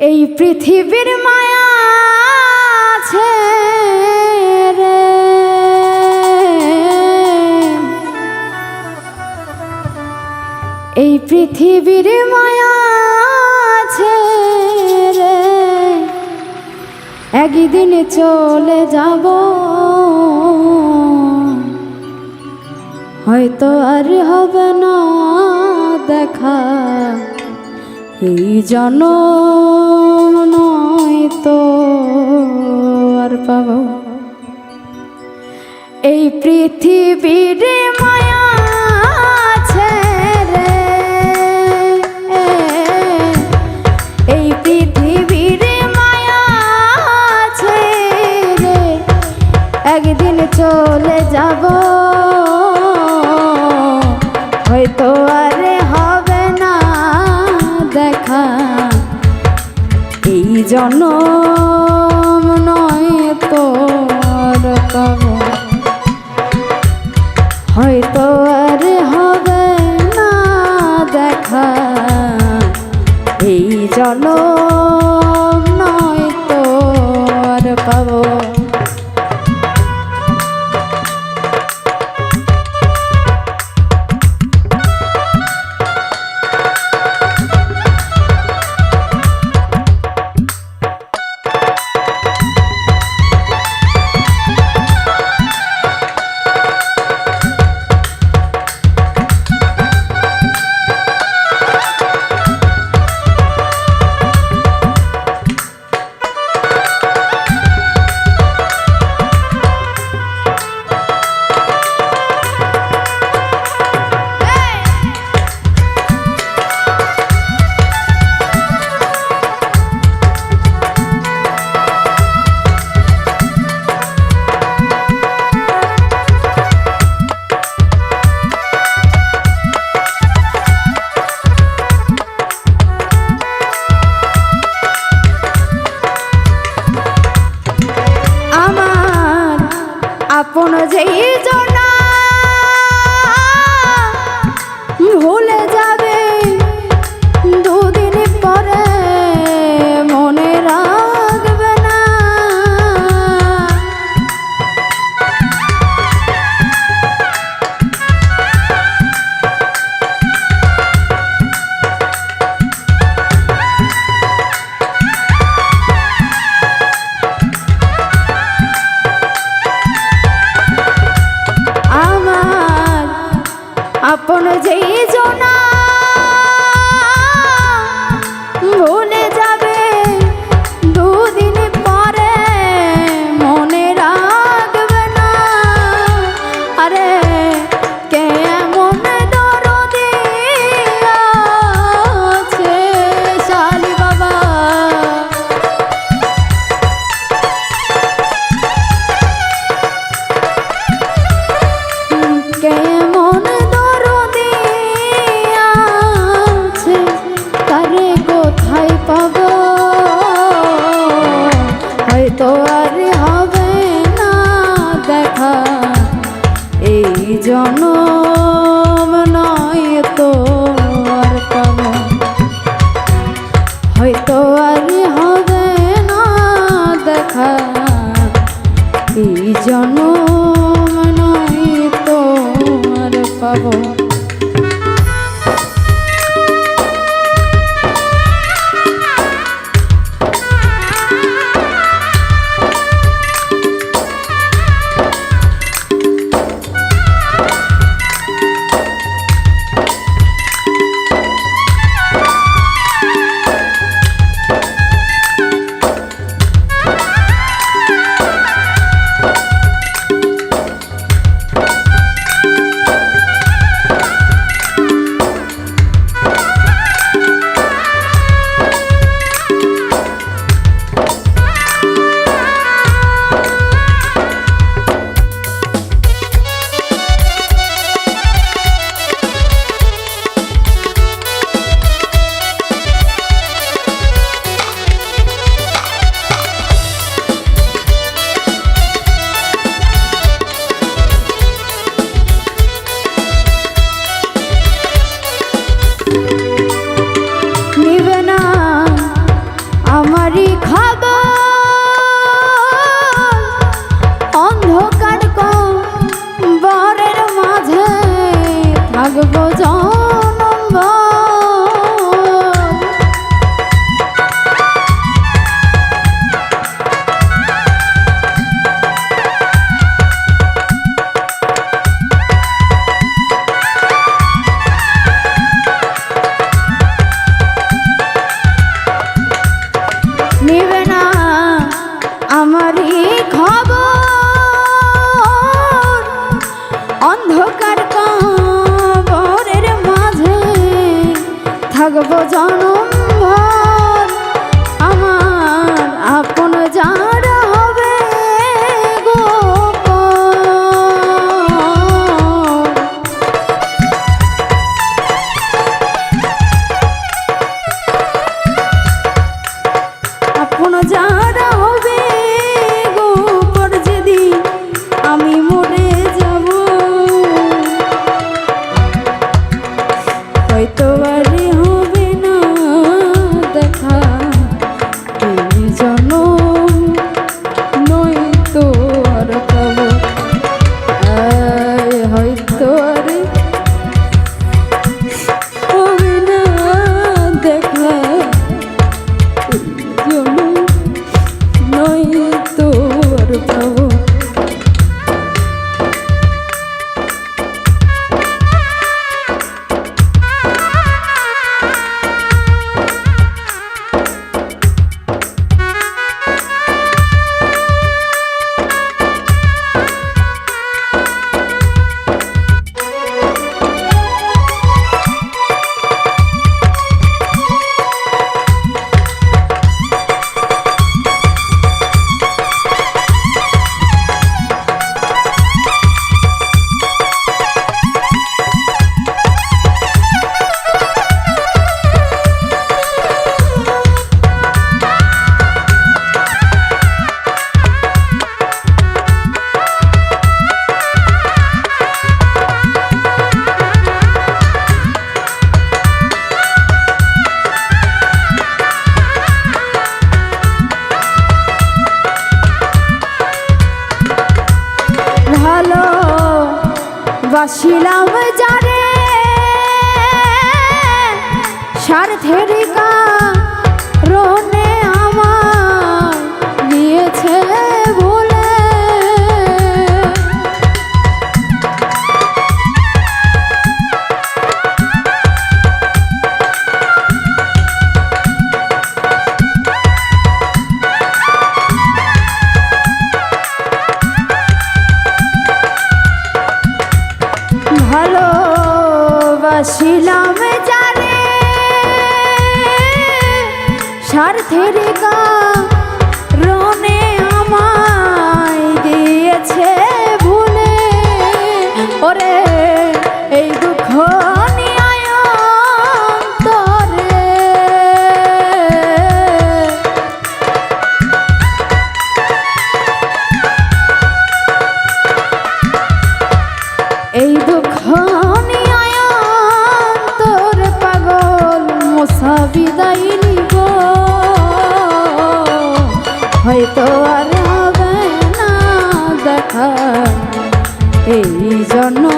এই পৃথিবীর মায়া আছে রে। এই পৃথিবীর মায়া আছে রে। একদিন চলে যাব। হয়তো আর হবে না দেখা। এই জন নয় তো আর পাব। এই পৃথিবীর জনম। আপন যেই জনা আপন যেই জোনা হয়তো থাকব জনম Miren. হয়তো আর হবে না দেখা। এই জন্য